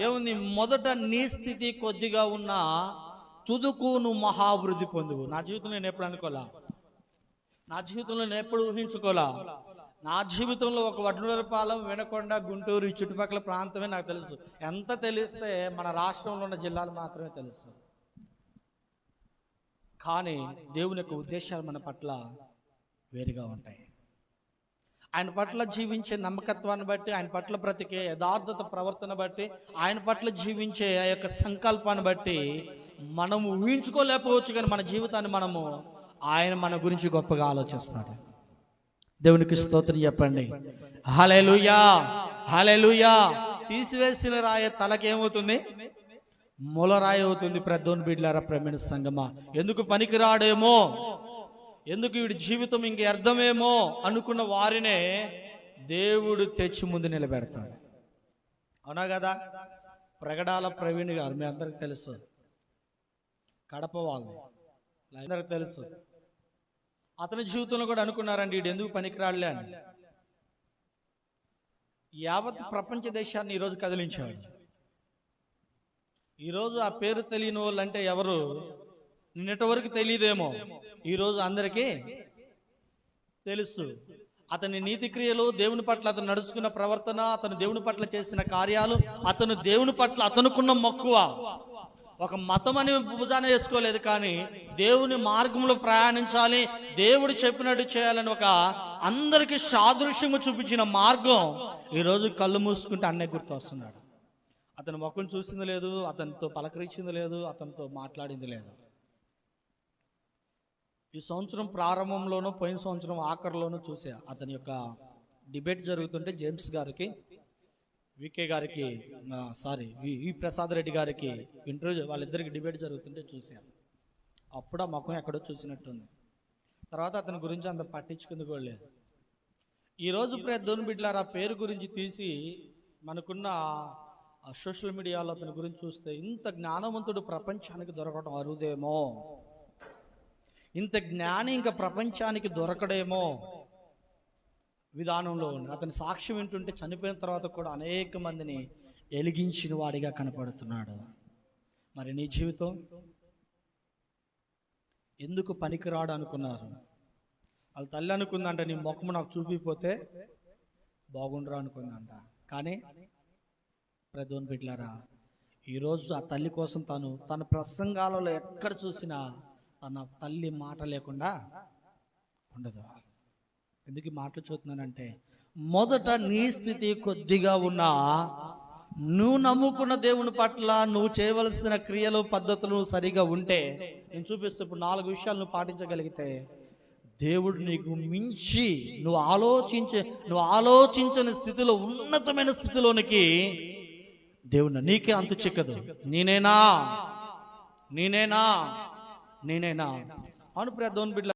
ఏముంది మొదట నీ స్థితి కొద్దిగా ఉన్న తుదుకు నువ్వు మహాభివృద్ధి పొందువు. నా జీవితంలో నేను ఎప్పుడు అనుకోలా? నా జీవితంలో నేను ఎప్పుడు ఊహించుకోలా? నా జీవితంలో ఒక వడ్లూరపాలెం వినకొండ గుంటూరు ఈ చుట్టుపక్కల ప్రాంతమే నాకు తెలుసు. ఎంత తెలిస్తే మన రాష్ట్రంలో ఉన్న జిల్లాలు మాత్రమే తెలుసు. కానీ దేవుని యొక్క ఉద్దేశాలు మన పట్ల వేరుగా ఉంటాయి. ఆయన పట్ల జీవించే నమ్మకత్వాన్ని బట్టి ఆయన పట్ల బ్రతికే యథార్థత ప్రవర్తన బట్టి ఆయన పట్ల జీవించే ఆ యొక్క సంకల్పాన్ని బట్టి మనము ఊహించుకోలేకపోవచ్చు కానీ మన జీవితాన్ని మనము ఆయన మన గురించి గొప్పగా ఆలోచిస్తాడు. దేవునికి స్తోత్రం చెప్పండి. హలెలుయా హలెలుయా తీసివేసిన రాయ తలకేమవుతుంది? మూలరాయి అవుతుంది. ప్రద్దోన్ బిడ్లారా ప్రమేణ సంగమా. ఎందుకు పనికిరాడేమో? ఎందుకు వీడి జీవితం ఇంక అర్థమేమో అనుకున్న వారినే దేవుడు తెచ్చి ముందు నిలబెడతాడు. అవునా కదా? ప్రగడాల ప్రవీణ్ గారు మీ అందరికి తెలుసు. కడప వాళ్ళది. అందరికి తెలుసు. అతని జీవితంలో కూడా అనుకున్నారండి వీడు ఎందుకు పనికిరాడులే అని. యావత్ ప్రపంచ దేశాన్ని ఈరోజు కదిలించాడు. ఈరోజు ఆ పేరు తెలియని వాళ్ళు అంటే ఎవరు? నిన్నటి వరకు తెలియదేమో ఈరోజు అందరికీ తెలుసు. అతని నీతి క్రియలు దేవుని పట్ల అతను నడుచుకున్న ప్రవర్తన అతను దేవుని పట్ల చేసిన కార్యాలు అతను దేవుని పట్ల అతనుకున్న మక్కువ. ఒక మతం అని భుజాన వేసుకోలేదు కానీ దేవుని మార్గంలో ప్రయాణించాలి దేవుడు చెప్పినట్టు చేయాలని ఒక అందరికీ సాదృశ్యము చూపించిన మార్గం ఈరోజు కళ్ళు మూసుకుంటే అన్నే గుర్తు వస్తున్నాడు. అతని ముఖం చూసింది లేదు అతనితో పలకరించింది లేదు అతనితో మాట్లాడింది లేదు. ఈ సంవత్సరం ప్రారంభంలోనూ పోయిన సంవత్సరం ఆఖరిలోనూ చూసే. అతని యొక్క డిబేట్ జరుగుతుంటే జేమ్స్ గారికి వికే గారికి sorry V V Prasad Reddy గారికి ఇంటర్వ్యూ వాళ్ళిద్దరికి డిబేట్ జరుగుతుంటే చూశాను అప్పుడు ఆ ముఖం ఎక్కడో చూసినట్టుంది. తర్వాత అతని గురించి అంత పట్టించుకుంది కూడా లేదు. ఈరోజు ప్రద్దోని బిడ్లారా పేరు గురించి తీసి మనకున్న సోషల్ మీడియాలో అతని గురించి చూస్తే ఇంత జ్ఞానవంతుడు ప్రపంచానికి దొరకడం అరుదేమో. ఇంత జ్ఞాని ఇంకా ప్రపంచానికి దొరకడేమో విధానంలో ఉంది. అతని సాక్ష్యం వింటుంటే చనిపోయిన తర్వాత కూడా అనేక మందిని ఎలిగించిన వాడిగా కనపడుతున్నాడు. మరి నీ జీవితం? ఎందుకు పనికిరాడు అనుకున్నారు? వాళ్ళ తల్లి అనుకుందంట నీ ముఖము నాకు చూపిపోతే బాగుండరా అనుకుందంట. కానీ ప్రదోన్ బిడ్లారా ఈరోజు ఆ తల్లి కోసం తను తన ప్రసంగాలలో ఎక్కడ చూసినా తన తల్లి మాట లేకుండా ఉండదు. ఎందుకు మాటలు చూస్తున్నానంటే మొదట నీ స్థితి కొద్దిగా ఉన్నా నువ్వు నమ్ముకున్న దేవుని పట్ల నువ్వు చేయవలసిన క్రియలు పద్ధతులు సరిగా ఉంటే నేను చూపిస్తే ఇప్పుడు నాలుగు విషయాలు నువ్వు పాటించగలిగితే దేవుడు నీకు మించి నువ్వు ఆలోచించే నువ్వు ఆలోచించని స్థితిలో ఉన్నతమైన స్థితిలోనికి దేవుడు నీకే అంతు చిక్కదు. నేనేనా? నేనేనా? నేనేనా అవును ప్రదోన్ బిడ్డ